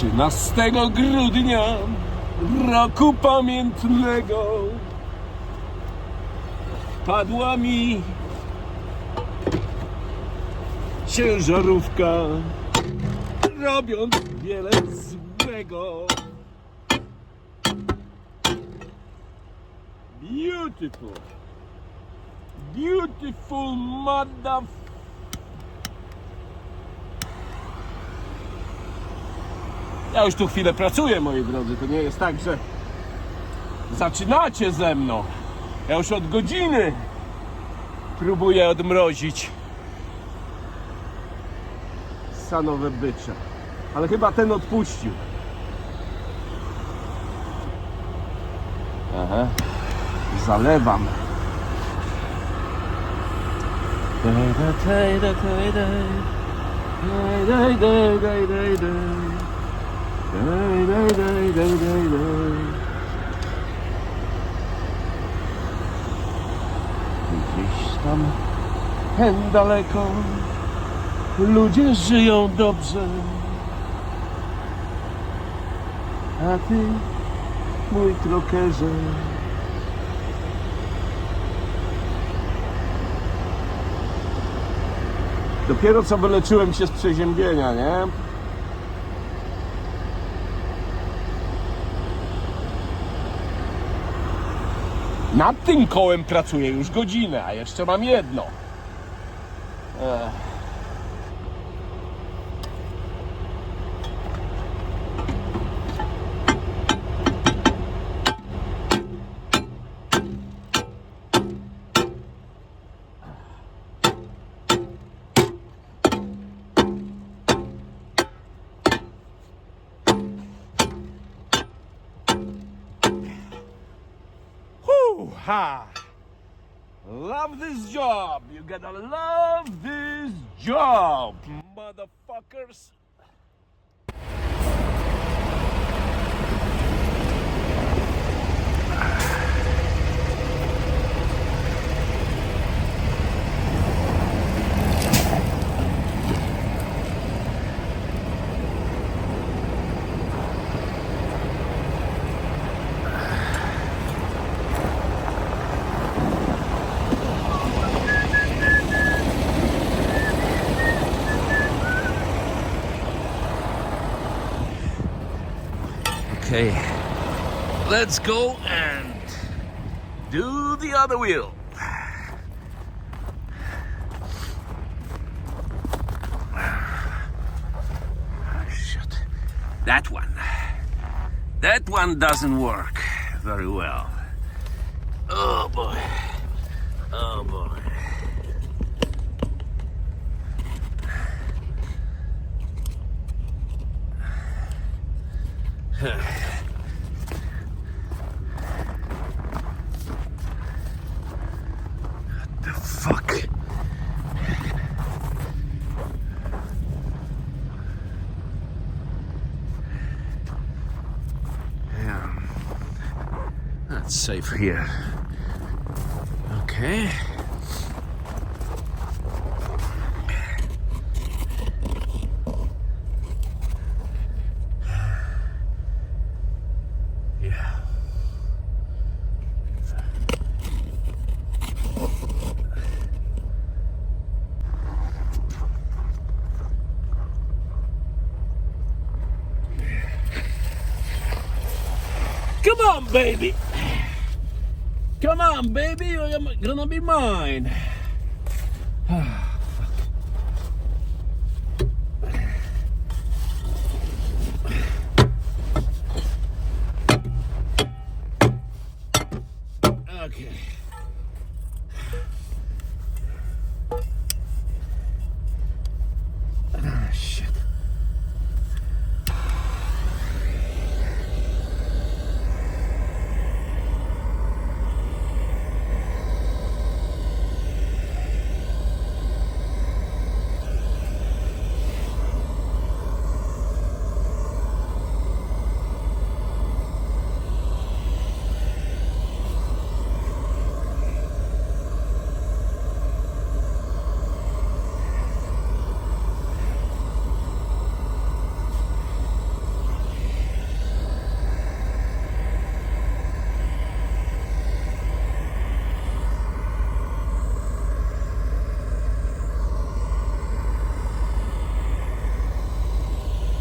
13 grudnia roku pamiętnego padła mi ciężarówka, robiąc wiele złego. Beautiful, beautiful mother. Ja już tu chwilę pracuję, moi drodzy. To nie jest tak, że zaczynacie ze mną. Ja już od godziny próbuję odmrozić sanowe bycze. Ale chyba ten odpuścił. Aha. Zalewam. Daj, daj, daj, daj, daj. Daj, daj, daj, daj, daj, daj. Daj, daj, daj, daj, daj. Gdzieś tam hen daleko ludzie żyją dobrze. A ty, mój krokerze, dopiero co wyleczyłem się z przeziębienia, nie? Nad tym kołem pracuję już godzinę, a jeszcze mam jedno. Ech. Ha. Love this job. You gotta love this job, motherfuckers. Let's go and do the other wheel. Ah, shit. That one. That one doesn't work very well. Oh boy. Oh boy. The fuck? Yeah. That's safe here. Okay. Yeah. Come on, baby. Come on, baby. You're gonna be mine.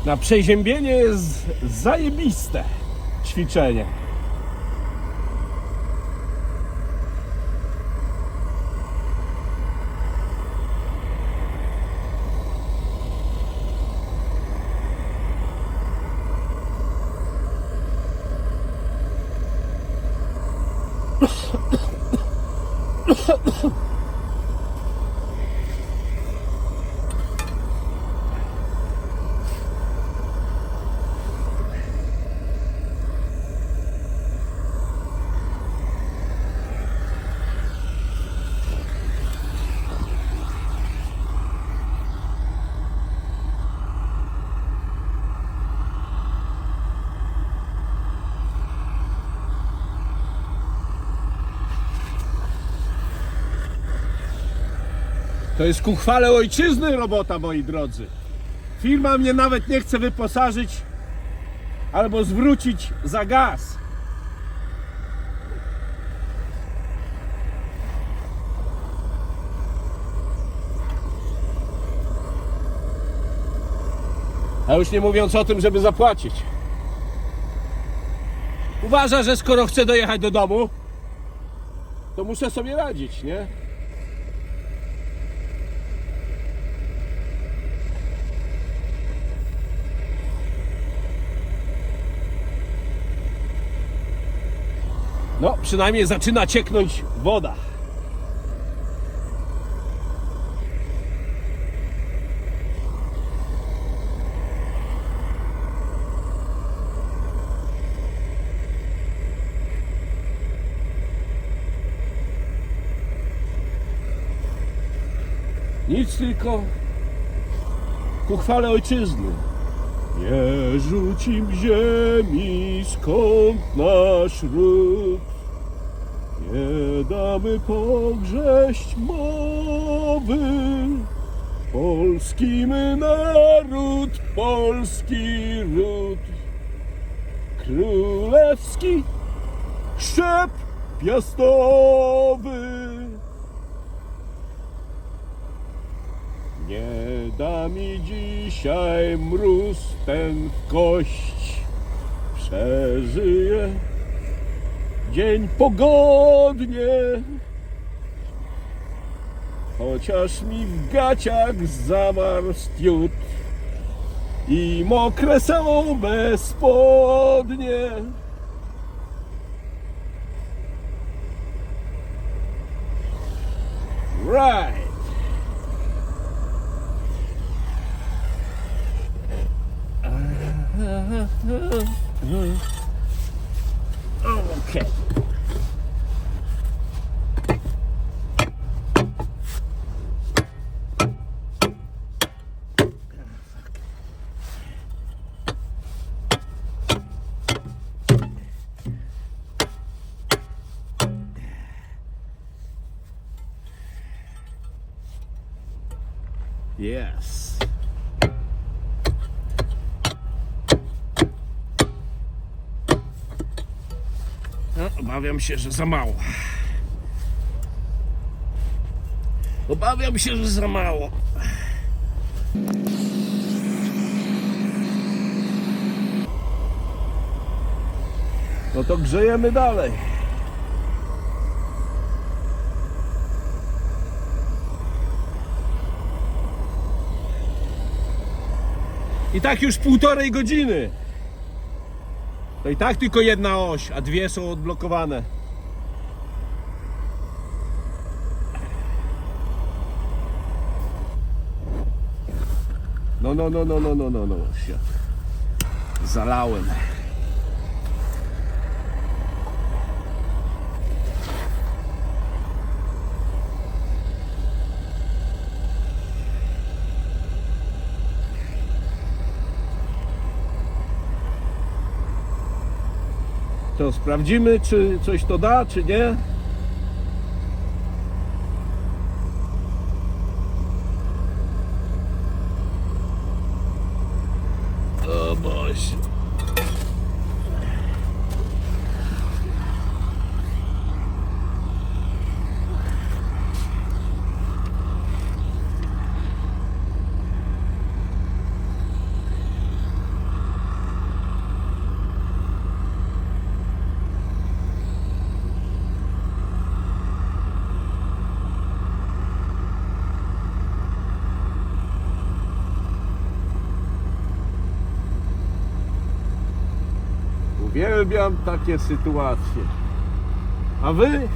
Na przeziębienie jest zajebiste ćwiczenie. To jest ku chwale ojczyzny robota, moi drodzy. Firma mnie nawet nie chce wyposażyć albo zwrócić za gaz. A już nie mówiąc o tym, żeby zapłacić. Uważa, że skoro chcę dojechać do domu, to muszę sobie radzić, nie? No, przynajmniej zaczyna cieknąć woda. Nic tylko ku chwale ojczyzny. Nie rzucim ziemi, skąd nasz ród. Nie damy pogrześć mowy. Polski my naród, polski ród. Królewski szczep piastowy. Nie da mi dzisiaj mróz ten w kość. Przeżyję dzień pogodnie. Chociaż mi w gaciach zamarł i mokre są me spodnie. Right. Uh, uh, uh. Mm-hmm. Oh, okay. Obawiam się, że za mało. Obawiam się, że za mało. No to grzejemy dalej. I tak już półtorej godziny. To i tak tylko jedna oś, a dwie są odblokowane. No, no, no, no, no, no, no, no. Zalałem. To sprawdzimy, czy coś to da, czy nie. O Boże. Uwielbiam takie sytuacje. A wy?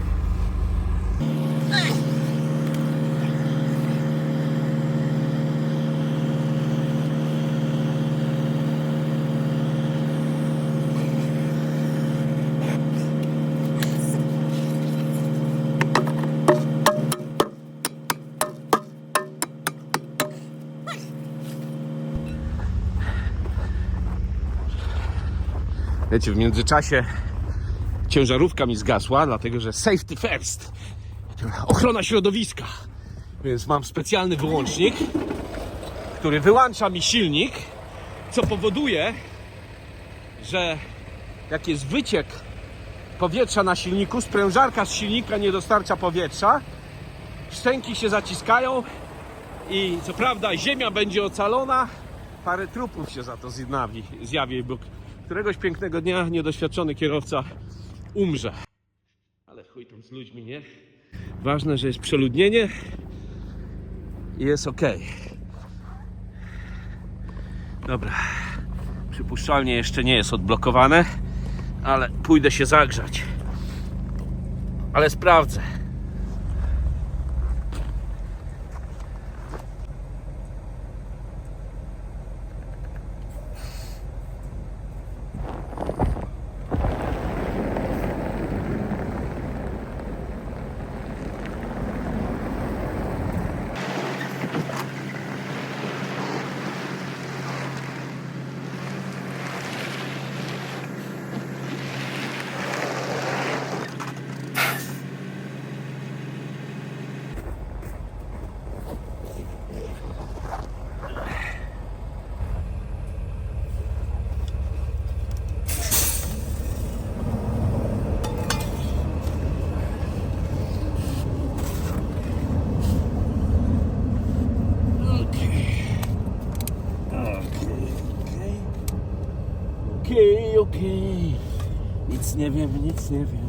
Wiecie, w międzyczasie ciężarówka mi zgasła, dlatego że safety first. Ochrona środowiska. Więc mam specjalny wyłącznik, który wyłącza mi silnik, co powoduje, że jak jest wyciek powietrza na silniku, sprężarka z silnika nie dostarcza powietrza, szczęki się zaciskają i co prawda ziemia będzie ocalona, parę trupów się za to zjawi, zjawi któregoś pięknego dnia niedoświadczony kierowca umrze. Ale chuj tam z ludźmi, nie? Ważne, że jest przeludnienie i jest ok. Dobra. Przypuszczalnie jeszcze nie jest odblokowane, ale pójdę się zagrzać. Ale sprawdzę. Okej, okej. Nic nie wiem, nic nie wiem.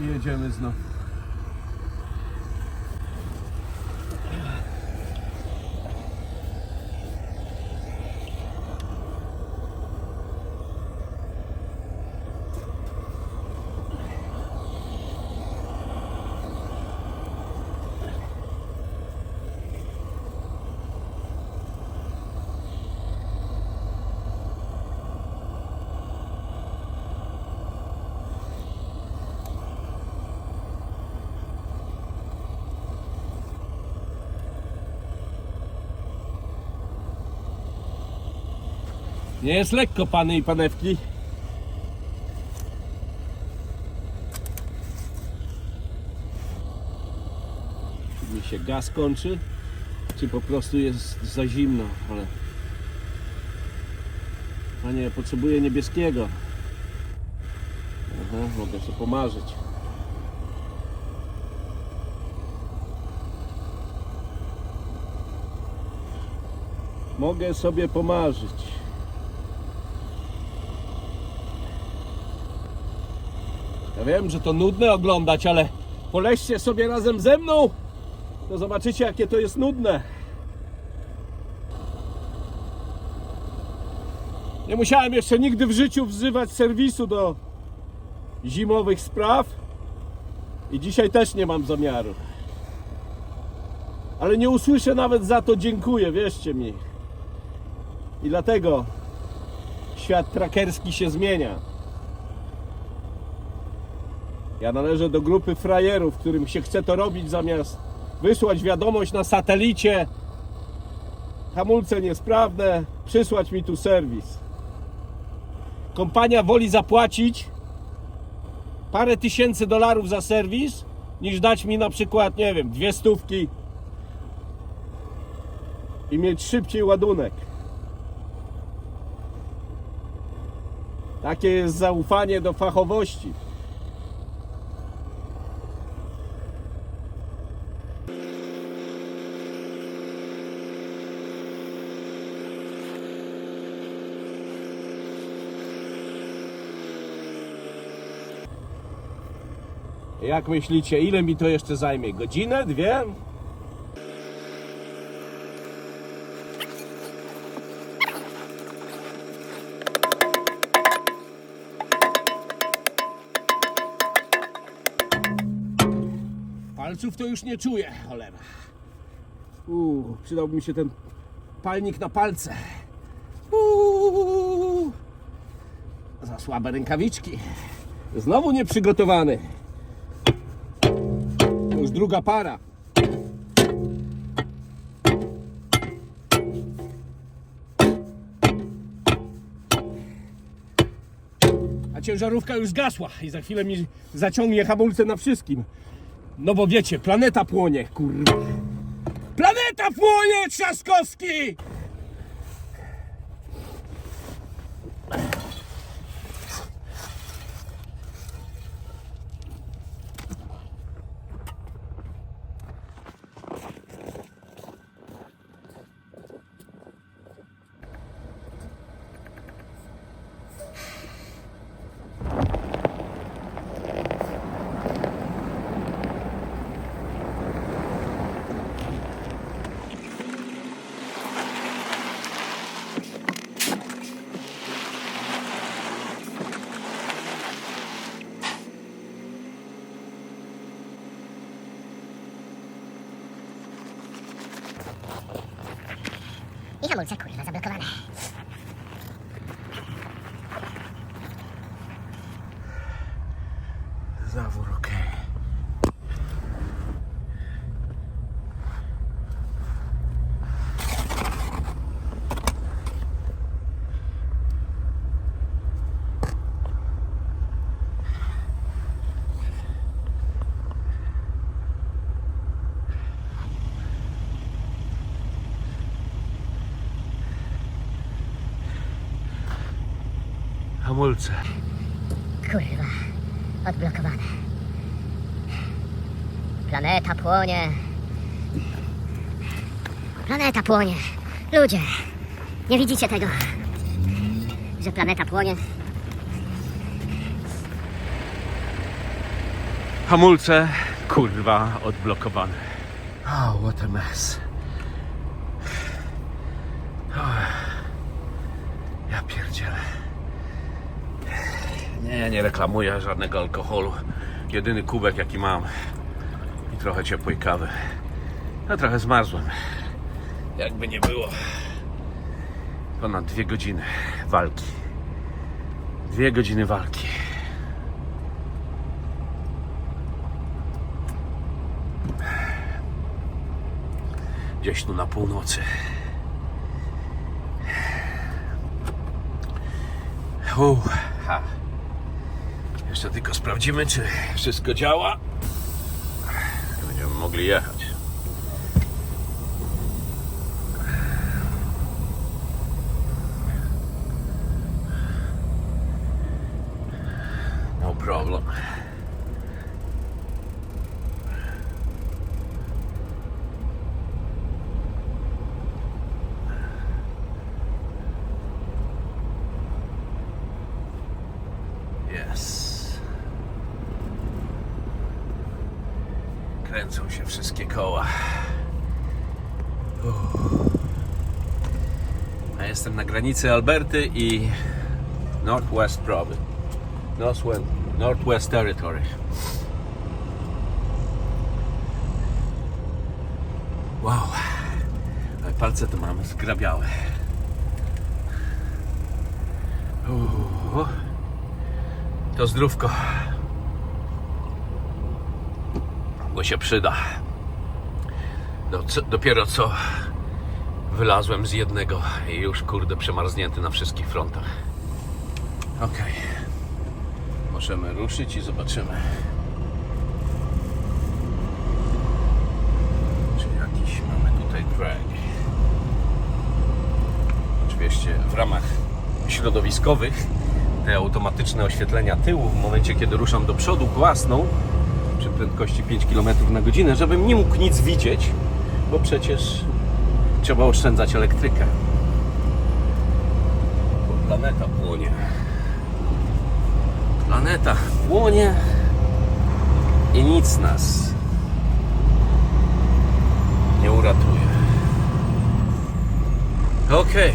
Jedziemy znowu. Nie jest lekko, pany i panewki. Czy mi się gaz kończy, czy po prostu jest za zimno, ale... Panie, potrzebuję niebieskiego. Aha, mogę się pomarzyć. Mogę sobie pomarzyć. Ja wiem, że to nudne oglądać, ale poleźcie sobie razem ze mną, to zobaczycie, jakie to jest nudne. Nie musiałem jeszcze nigdy w życiu wzywać serwisu do zimowych spraw i dzisiaj też nie mam zamiaru. Ale nie usłyszę nawet za to dziękuję, wierzcie mi. I dlatego świat trackerski się zmienia. Ja należę do grupy frajerów, którym się chce to robić zamiast wysłać wiadomość na satelicie. Hamulce niesprawne, przysłać mi tu serwis. Kompania woli zapłacić parę tysięcy dolarów za serwis, niż dać mi na przykład, nie wiem, dwie stówki i mieć szybciej ładunek. Takie jest zaufanie do fachowości. Jak myślicie, ile mi to jeszcze zajmie? Godzinę, dwie? Palców to już nie czuję, cholera. Uuu, przydałby mi się ten palnik na palce. Uuu, za słabe rękawiczki. Znowu nieprzygotowany. Druga para. A ciężarówka już zgasła i za chwilę mi zaciągnie hamulce na wszystkim. No bo wiecie, planeta płonie, kurwa. Planeta płonie, Trzaskowski! Zawór ok. Hamulce. Odblokowane. Planeta płonie. Planeta płonie. Ludzie, nie widzicie tego, że planeta płonie? Hamulce, kurwa, odblokowane. Oh, what a mess. Oh, ja pierdzielę. Nie, reklamuję żadnego alkoholu. Jedyny kubek, jaki mam. I trochę ciepłej kawy. Ja trochę zmarzłem. Jakby nie było. Ponad dwie godziny walki. Dwie godziny walki. gdzieś tu na północy. Uff, ha. Jeszcze tylko sprawdzimy, czy wszystko działa. Będziemy mogli jechać. Kręcą się wszystkie koła. Uff. A jestem na granicy Alberty i Northwest Province. Northwest, Northwest Territory. Wow. Ale palce to mamy zgrabiałe. Uff. To zdrówko. Bo się przyda. Do, co, dopiero co wylazłem z jednego i już kurde przemarznięty na wszystkich frontach. Okej. Możemy ruszyć i zobaczymy. Czy jakiś mamy tutaj drag. Oczywiście w ramach środowiskowych te automatyczne oświetlenia tyłu w momencie, kiedy ruszam do przodu własną przy prędkości 5 km na godzinę, żebym nie mógł nic widzieć, bo przecież trzeba oszczędzać elektrykę. Bo planeta płonie. Planeta płonie. I nic nas nie uratuje. Okej.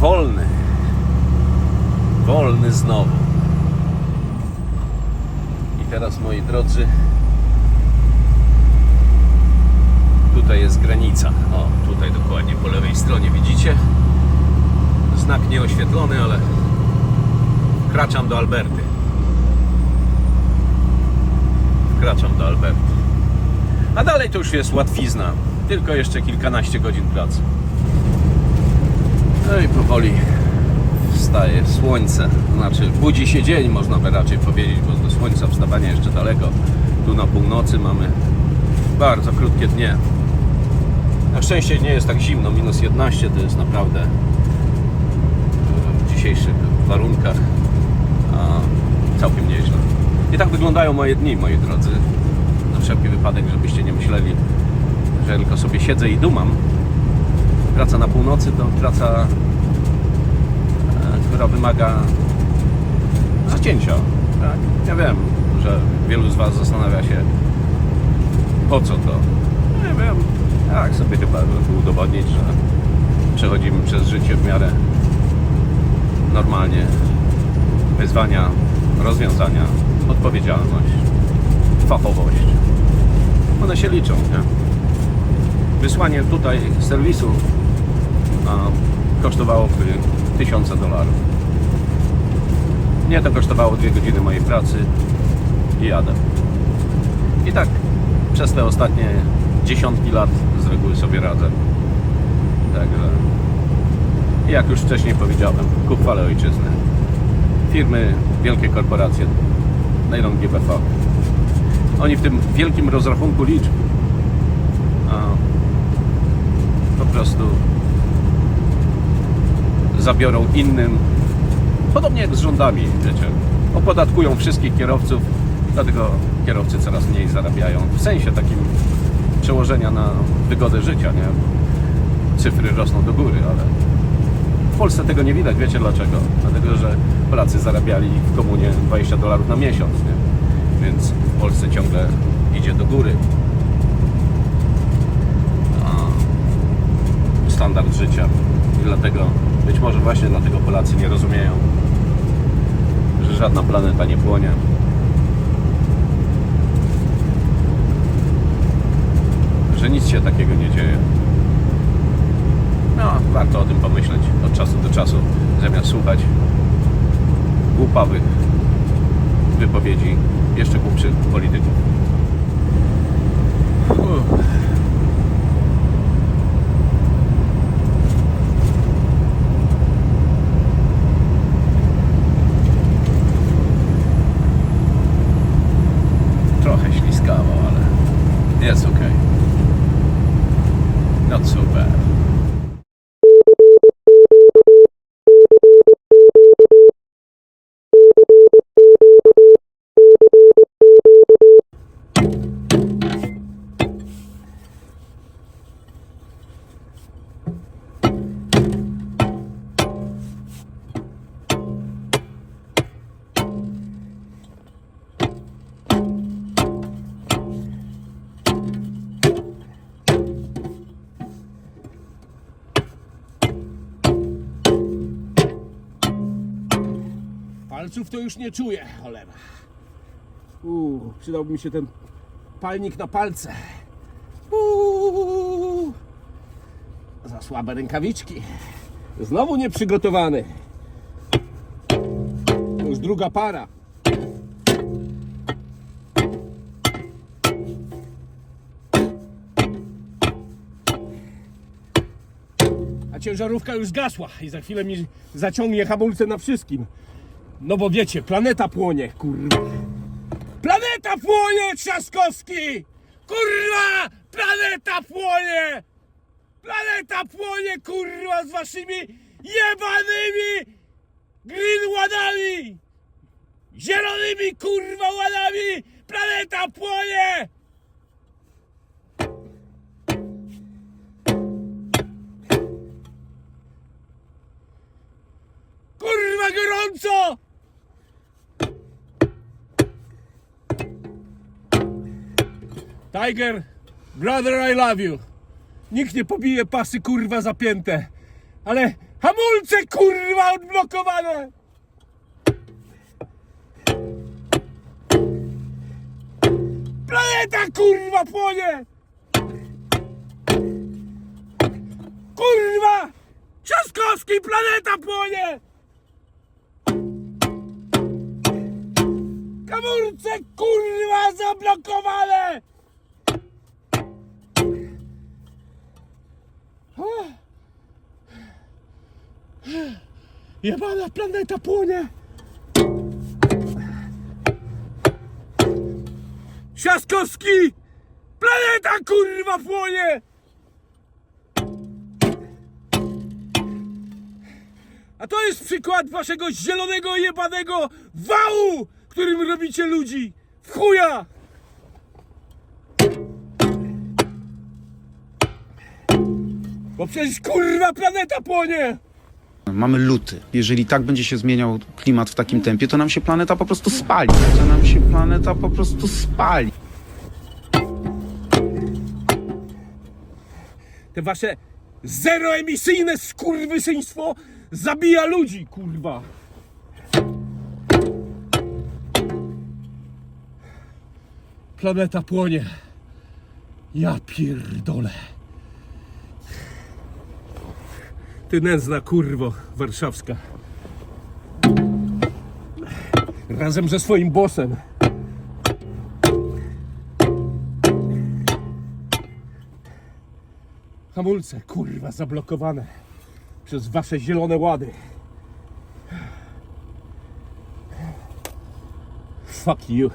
Wolny. Wolny znowu. Teraz, moi drodzy, tutaj jest granica. O, tutaj dokładnie po lewej stronie widzicie. Znak nieoświetlony, ale wkraczam do Alberty. Wkraczam do Alberty. A dalej to już jest łatwizna. Tylko jeszcze kilkanaście godzin pracy. No i powoli wstaje słońce. Znaczy budzi się dzień, można by raczej powiedzieć, bo do słońca wstawania jeszcze daleko. Tu na północy mamy bardzo krótkie dnie. Na szczęście nie jest tak zimno, minus 11 to jest naprawdę e, w dzisiejszych warunkach całkiem nieźle. I tak wyglądają moje dni, moi drodzy. Na wszelki wypadek, żebyście nie myśleli, że tylko sobie siedzę i dumam. Praca na północy to praca, która wymaga zacięcia. Tak? Ja wiem, że wielu z Was zastanawia się, po co to. Nie wiem, tak sobie chyba udowodnić, że przechodzimy przez życie w miarę normalnie. Wyzwania, rozwiązania, odpowiedzialność, fachowość. One się liczą, nie? Wysłanie tutaj serwisu a, kosztowałoby tysiące dolarów. Mnie to kosztowało dwie godziny mojej pracy i jadę. I tak przez te ostatnie dziesiątki lat z reguły sobie radzę. Także jak już wcześniej powiedziałem, ku chwale ojczyzny. Firmy, wielkie korporacje, a fuck. Oni w tym wielkim rozrachunku liczb a, po prostu zabiorą innym, podobnie jak z rządami, wiecie, opodatkują wszystkich kierowców, dlatego kierowcy coraz mniej zarabiają. W sensie takim przełożenia na wygodę życia, nie? Cyfry rosną do góry, ale w Polsce tego nie widać. Wiecie dlaczego? Dlatego, że Polacy zarabiali w komunie 20 dolarów na miesiąc, nie? Więc w Polsce ciągle idzie do góry. A standard życia. Dlatego, być może właśnie dlatego Polacy nie rozumieją, że żadna planeta nie płonie. Że nic się takiego nie dzieje. No, warto o tym pomyśleć od czasu do czasu, zamiast słuchać głupawych wypowiedzi jeszcze głupszych polityków. Uff. Palców to już nie czuję, cholera. Uuu, przydałby mi się ten palnik na palce. Uuu, za słabe rękawiczki. Znowu nieprzygotowany. To już druga para. A ciężarówka już zgasła i za chwilę mi zaciągnie hamulce na wszystkim. No bo wiecie, planeta płonie, kurwa. Planeta płonie, Trzaskowski! Kurwa! Planeta płonie! Planeta płonie, kurwa, z waszymi jebanymi green ładami! Zielonymi, kurwa, ładami! Planeta płonie! Kurwa, gorąco! Tiger, brother, I love you. Nikt nie pobije pasy, kurwa, zapięte. Ale hamulce, kurwa, odblokowane. Planeta, kurwa, płonie. Kurwa! Trzaskowski, planeta płonie! Kamurce, kurwa, zablokowane! Jebana planeta płonie! Trzaskowski! Planeta, kurwa, płonie! A to jest przykład waszego zielonego jebanego wału, którym robicie ludzi. W chuja! Bo przecież kurwa planeta płonie! Mamy luty. Jeżeli tak będzie się zmieniał klimat w takim tempie, to nam się planeta po prostu spali. To nam się planeta po prostu spali. Te wasze zeroemisyjne skurwysyństwo zabija ludzi, kurwa! Planeta płonie. Ja pierdolę. Ty nędzna kurwo warszawska. Razem ze swoim bossem. Hamulce, kurwa, zablokowane przez wasze zielone łady. Fuck you.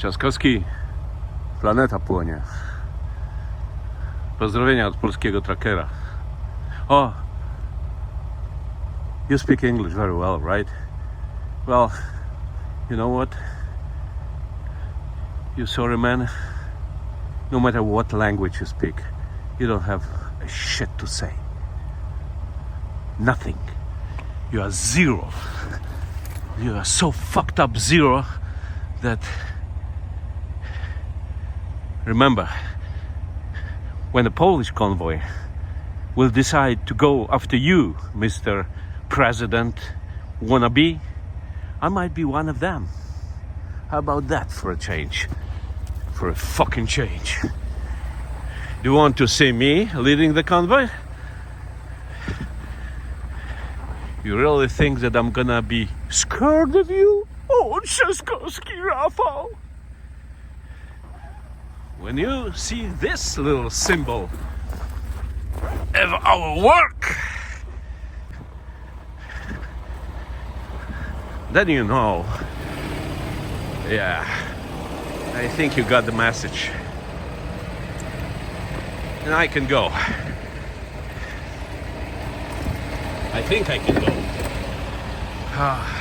Trzaskowski, planeta płonie. Pozdrowienia od polskiego trackera. O, you speak English very well, right? Well, you know what? You sorry man. No matter what language you speak, you don't have a shit to say. Nothing. You are zero. You are so fucked up zero that. Remember, when the Polish convoy will decide to go after you, Mr. President wannabe, I might be one of them. How about that for a change? For a fucking change. Do you want to see me leading the convoy? You really think that I'm gonna be scared of you? Oh, Trzaskowski, Rafał! When you see this little symbol of our work, then you know. Yeah, I think you got the message. And I can go. I think I can go. Ah.